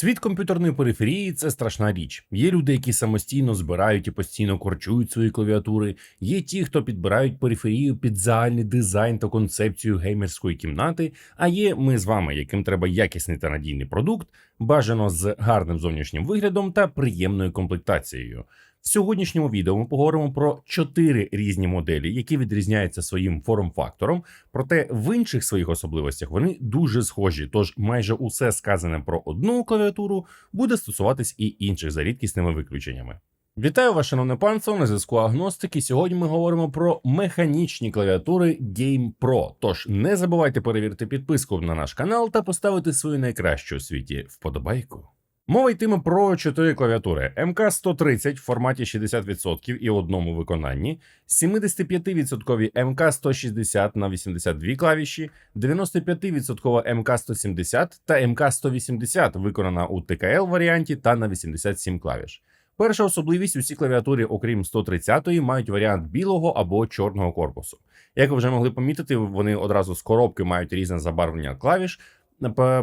Світ комп'ютерної периферії це страшна річ. Є люди, які самостійно збирають і постійно корчують свої клавіатури. Є ті, хто підбирають периферію під загальний дизайн та концепцію геймерської кімнати. А є ми з вами, яким треба якісний та надійний продукт, бажано з гарним зовнішнім виглядом та приємною комплектацією. В сьогоднішньому відео ми поговоримо про чотири різні моделі, які відрізняються своїм форм-фактором, проте в інших своїх особливостях вони дуже схожі. Тож майже усе сказане про одну клавіатуру буде стосуватись і інших за рідкісними виключеннями. Вітаю вас, шановне панство, на зв'язку Агностики. Сьогодні ми говоримо про механічні клавіатури Game Pro. Тож не забувайте перевірити підписку на наш канал та поставити свою найкращу у світі вподобайку. Мова йтиме про чотири клавіатури МК-130 в форматі 60% і одному виконанні, 75% МК-160 на 82 клавіші, 95% МК-170 та МК-180 виконана у ТКЛ варіанті та на 87 клавіш. Перша особливість усі клавіатури, окрім 130-ї, мають варіант білого або чорного корпусу. Як ви вже могли помітити, вони одразу з коробки мають різне забарвлення клавіш.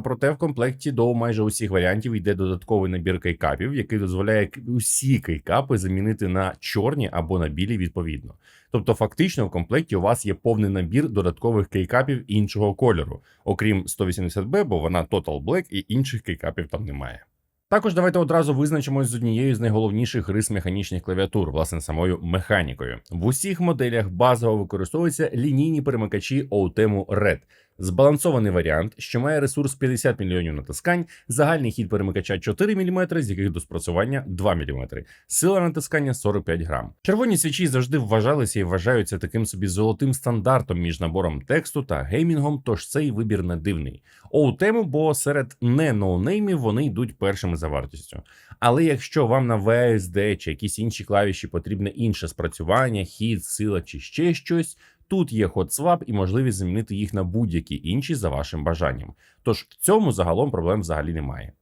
Проте в комплекті до майже усіх варіантів йде додатковий набір кейкапів, який дозволяє усі кейкапи замінити на чорні або на білі відповідно. Тобто, фактично, в комплекті у вас є повний набір додаткових кейкапів іншого кольору, окрім 180B, бо вона Total Black і інших кейкапів там немає. Також давайте одразу визначимось з однією з найголовніших рис механічних клавіатур, власне, самою механікою. В усіх моделях базово використовуються лінійні перемикачі OTEMU RED. Збалансований варіант, що має ресурс 50 мільйонів натискань, загальний хід перемикача 4 мм, з яких до спрацювання 2 мм, сила натискання 45 грам. Червоні свічі завжди вважалися і вважаються таким собі золотим стандартом між набором тексту та геймінгом, тож цей вибір не дивний. OTEMU, бо серед не ноунеймів вони йдуть першими за вартістю. Але якщо вам на VSD чи якісь інші клавіші потрібне інше спрацювання, хід, сила чи ще щось, тут є HotSwap і можливість замінити їх на будь-які інші за вашим бажанням. Тож в цьому загалом проблем взагалі немає.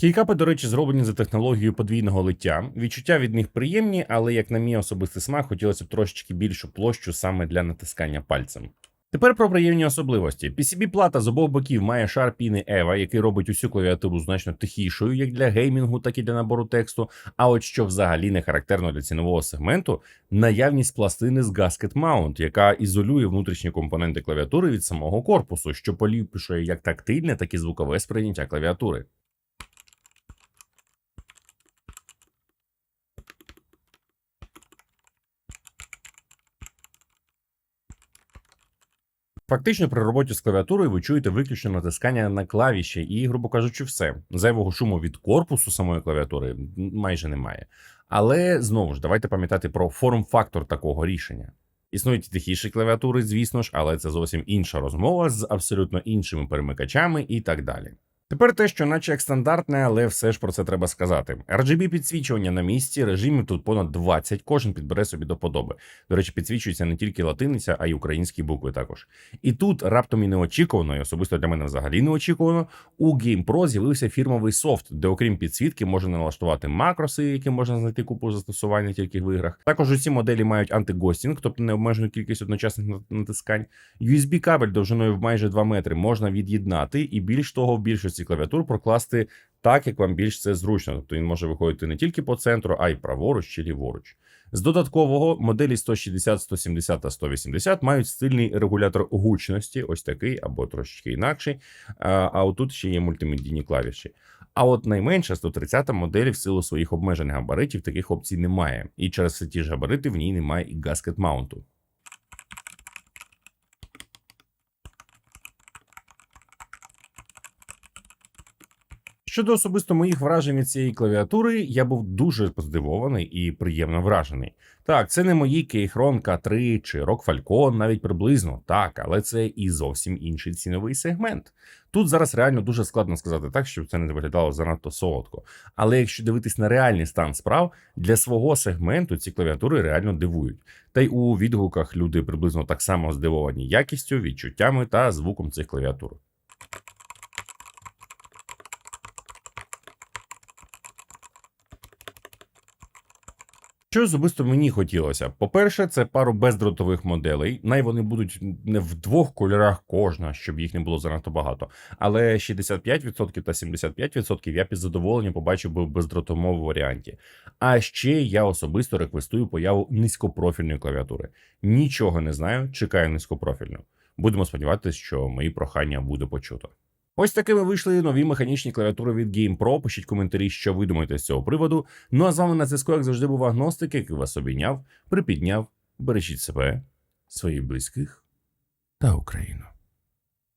Кейкапи, до речі, зроблені за технологією подвійного лиття. Відчуття від них приємні, але як на мій особистий смак, хотілося б трошечки більшу площу саме для натискання пальцем. Тепер про приємні особливості. PCB-плата з обох боків має шар піни EVA, який робить усю клавіатуру значно тихішою, як для геймінгу, так і для набору тексту. А от що взагалі не характерно для цінового сегменту, наявність пластини з Gasket Mount, яка ізолює внутрішні компоненти клавіатури від самого корпусу, що поліпшує як тактильне, так і звукове сприйняття клавіатури. Фактично, при роботі з клавіатурою ви чуєте виключно натискання на клавіші і, грубо кажучи, все. Зайвого шуму від корпусу самої клавіатури майже немає. Але знову ж давайте пам'ятати про форм-фактор такого рішення. Існують тихіші клавіатури, звісно ж, але це зовсім інша розмова з абсолютно іншими перемикачами і так далі. Тепер те, що наче як стандартне, але все ж про це треба сказати. RGB підсвічування на місці, режимів тут понад 20, кожен підбере собі до подоби. До речі, підсвічується не тільки латиниця, а й українські букви також. І тут раптом і неочікувано, і особисто для мене взагалі неочікувано, у Game з'явився фірмовий софт, де, окрім підсвітки, можна налаштувати макроси, які можна знайти купу застосувань не тільки в іграх. Також усі моделі мають антигостінг, тобто необмежену кількість одночасних натискань. USB кабель довжиною в майже 2 метри можна від'єднати, і більш того, в більшості клавіатур прокласти так, як вам більш це зручно. Тобто він може виходити не тільки по центру, а й праворуч чи ліворуч. З додаткового моделі 160, 170 та 180 мають стильний регулятор гучності, ось такий або трошечки інакший. А, отут ще є мультимедійні клавіші. А от найменша 130 модель в силу своїх обмежень габаритів таких опцій немає. І через ті ж габарити в ній немає і гаскет маунту. Щодо особисто моїх вражень від цієї клавіатури, я був дуже здивований і приємно вражений. Так, це не мої Keychron K3 чи Rock Falcon, навіть приблизно, так, але це і зовсім інший ціновий сегмент. Тут зараз реально дуже складно сказати так, щоб це не виглядало занадто солодко. Але якщо дивитись на реальний стан справ, для свого сегменту ці клавіатури реально дивують. Та й у відгуках люди приблизно так само здивовані якістю, відчуттями та звуком цих клавіатур. Що особисто мені хотілося? По-перше, це пару бездротових моделей. Най вони будуть не в двох кольорах кожна, щоб їх не було занадто багато. Але 65% та 75% я під задоволенням побачив би в бездротовому варіанті. А ще я особисто реквестую появу низькопрофільної клавіатури. Нічого не знаю, чекаю низькопрофільну. Будемо сподіватися, що мої прохання буде почуто. Ось такими вийшли нові механічні клавіатури від GamePro. Пишіть коментарі, що ви думаєте з цього приводу. Ну а з вами на зв'язку, як завжди, був агностик, який вас обійняв, припідняв. Бережіть себе, своїх близьких та Україну.